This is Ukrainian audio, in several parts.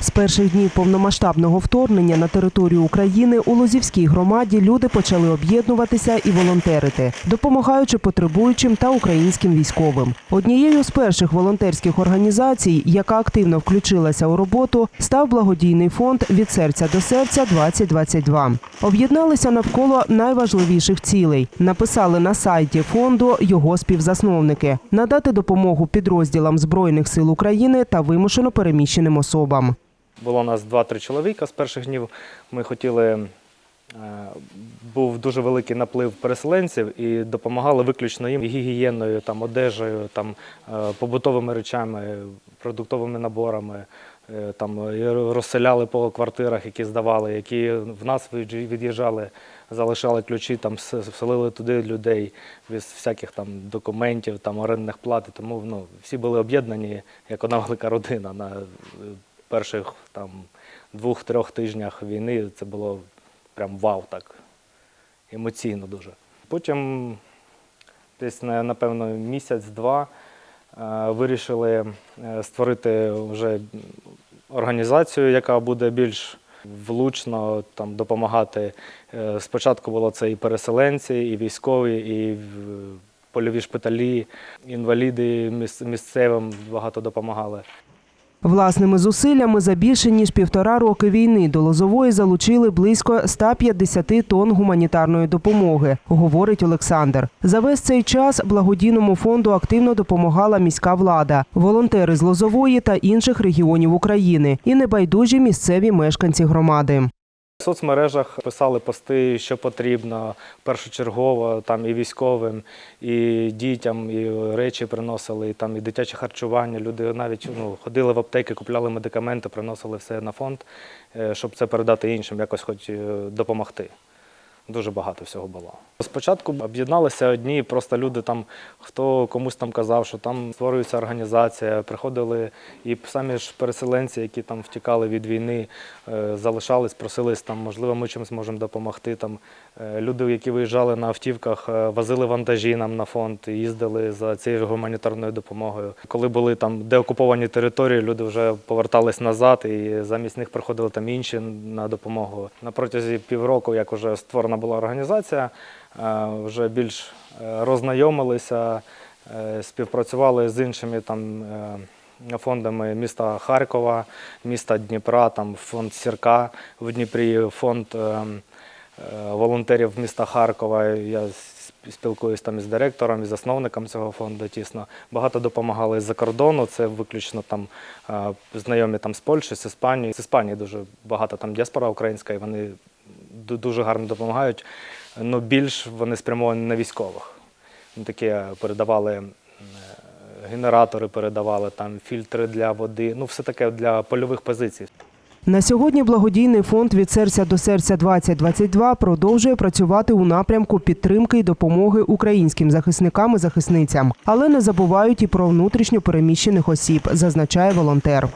З перших днів повномасштабного вторгнення на територію України у Лозівській громаді люди почали об'єднуватися і волонтерити, допомагаючи потребуючим та українським військовим. Однією з перших волонтерських організацій, яка активно включилася у роботу, став благодійний фонд від серця до серця 2022 Об'єдналися навколо найважливіших цілей. Написали на сайті фонду його співзасновники надати допомогу підрозділам збройних сил України та вимушено переміщеним особам. Було у нас 2-3 чоловіка з перших днів. Ми хотіли, е, був дуже великий наплив переселенців і допомагали виключно їм гігієною, там, одежею, там, е, побутовими речами, продуктовими наборами. Е, Там розселяли по квартирах, які здавали, які в нас від'їжджали, залишали ключі, там вселили туди людей без всяких там документів, там орендних плат. Тому ну, всі були об'єднані як одна велика родина на перших там двох-трьох тижнях війни. Це було прям вау так емоційно дуже. Потім десь напевно місяць-два е, вирішили е, створити вже організацію, яка буде більш влучно там, допомагати. Е, Спочатку було це і переселенці, і військові, і польові шпиталі, інваліди місцевим багато допомагали. Власними зусиллями за більше ніж півтора роки війни до Лозової залучили близько 150 тонн гуманітарної допомоги, говорить Олександр. За весь цей час благодійному фонду активно допомагала міська влада, волонтери з Лозової та інших регіонів України і небайдужі місцеві мешканці громади. В соцмережах писали пости, що потрібно першочергово там і військовим, і дітям, і речі приносили, і там і дитяче харчування. Люди навіть ну, ходили в аптеки, купляли медикаменти, приносили все на фонд, е, щоб це передати іншим, якось хоч е, допомогти. Дуже багато всього було. Спочатку об'єдналися одні, просто люди там, хто комусь там казав, що там створюється організація, приходили і самі ж переселенці, які там втікали від війни, е, залишались, просились там, можливо, ми чимось можемо допомогти. Там е, люди, які виїжджали на автівках, е, возили вантажі нам на фонд, їздили за цією гуманітарною допомогою. Коли були там деокуповані території, люди вже повертались назад, і замість них приходили там інші на допомогу. На протязі півроку, як вже створена була організація, е, вже більш е, роззнайомилися, е, співпрацювали з іншими там. Фондами міста Харкова, міста Дніпра, там фонд Сірка в Дніпрі, фонд волонтерів міста Харкова. Я сп- спілкуюсь там із директором, із засновником цього фонду тісно. Багато допомагали з-за кордону. Це виключно там знайомі там з Польщі, з Іспанії. З Іспанії дуже багато там діаспора українська, і вони дуже гарно допомагають. Ну, більш вони спрямовані на військових. Такі передавали е, генератори, передавали там фільтри для води. Ну, все таке для польових позицій. На сьогодні благодійний фонд від серця до серця 2022 продовжує працювати у напрямку підтримки і допомоги українським захисникам і захисницям, але не забувають і про внутрішньо переміщених осіб, зазначає волонтер.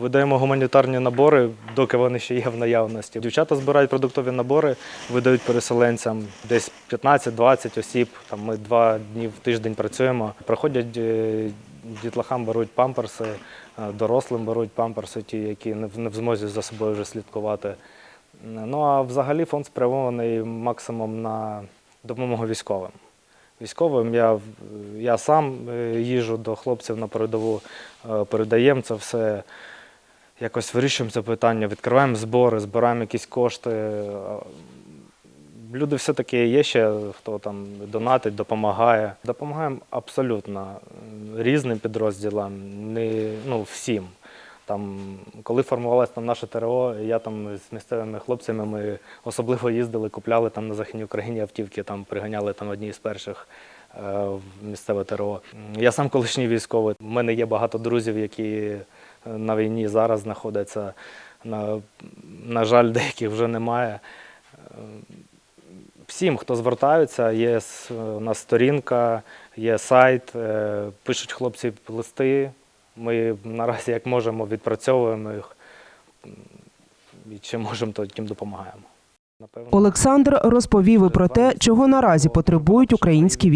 Видаємо гуманітарні набори, доки вони ще є в наявності. Дівчата збирають продуктові набори, видають переселенцям десь 15-20 осіб. Там ми два дні в тиждень працюємо. Приходять е, дітлахам беруть памперси, е, дорослим беруть памперси, ті, які не в- змозі за собою вже слідкувати. Ну а взагалі фонд спрямований максимум на допомогу військовим. Військовим я, я сам е, їжу до хлопців на передову, передаємо це все якось вирішуємо це питання, відкриваємо збори, збираємо якісь кошти. Люди все-таки є ще, хто там донатить, допомагає. Допомагаємо абсолютно різним підрозділам, не ну, всім. Там, коли формувалося там наше ТРО, я там з місцевими хлопцями ми особливо їздили, купляли там на Західній Україні автівки, там приганяли там одні з перших е, в місцеве ТРО. Я сам колишній військовий. У мене є багато друзів, які на війні зараз знаходяться. На, на жаль, деяких вже немає. Е, Всім, хто звертаються, є у нас сторінка, є сайт, е, пишуть хлопці листи. Ми наразі як можемо відпрацьовуємо їх. І чим можемо, то тим допомагаємо. Олександр розповів і про те, чого наразі потребують українські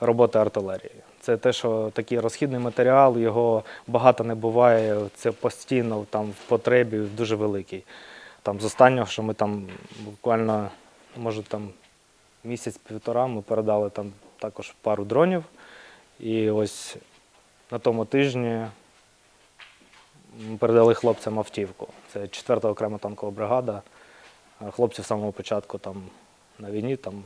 роботи артилерії. Це те, що такий розхідний матеріал, його багато не буває. Це постійно там в потребі дуже великий. Там з останнього, що ми там буквально, може там місяць-півтора ми передали там також пару дронів. І ось на тому тижні ми передали хлопцям автівку. Це 4-та окрема танкова бригада. Хлопці з самого початку там на війні там.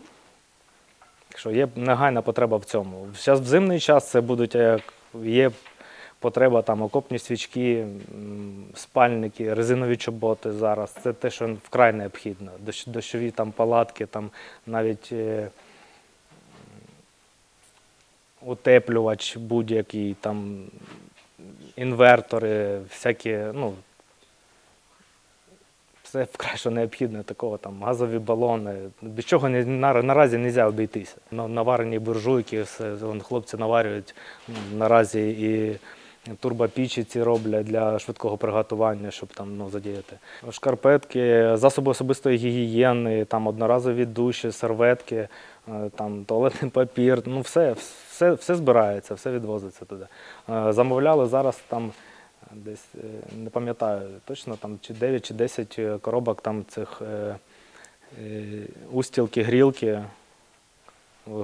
Що є негайна потреба в цьому. Зараз в зимний час це будуть як є потреба там окопні свічки, спальники, резинові чоботи зараз. Це те, що вкрай необхідно. Дощ- Дощові там палатки, там навіть е, утеплювач будь-який, там інвертори, всякі, ну, все вкрай що необхідне такого, там газові балони. Без чого не, на, наразі не можна обійтися. На, наварені буржуйки, все, вон хлопці наварюють наразі і турбопічі ці роблять для швидкого приготування, щоб там ну, задіяти. Шкарпетки, засоби особистої гігієни, там одноразові душі, серветки, е, там туалетний папір, ну все, все, все збирається, все відвозиться туди. Е, Замовляли зараз там десь е, не пам'ятаю точно, там чи 9 чи 10 коробок там цих е, е, устілки, грілки.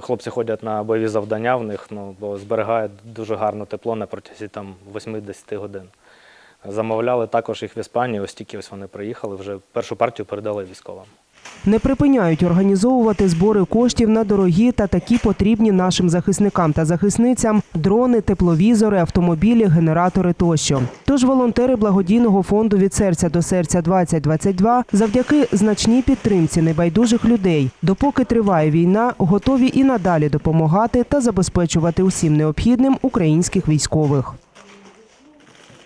Хлопці ходять на бойові завдання в них, ну, бо зберігає дуже гарно тепло на протязі там 8-10 годин. Замовляли також їх в Іспанії, ось тільки ось вони приїхали, вже першу партію передали військовим. Не припиняють організовувати збори коштів на дорогі та такі потрібні нашим захисникам та захисницям дрони, тепловізори, автомобілі, генератори тощо. Тож волонтери благодійного фонду від серця до серця 2022 завдяки значній підтримці небайдужих людей, допоки триває війна, готові і надалі допомагати та забезпечувати усім необхідним українських військових.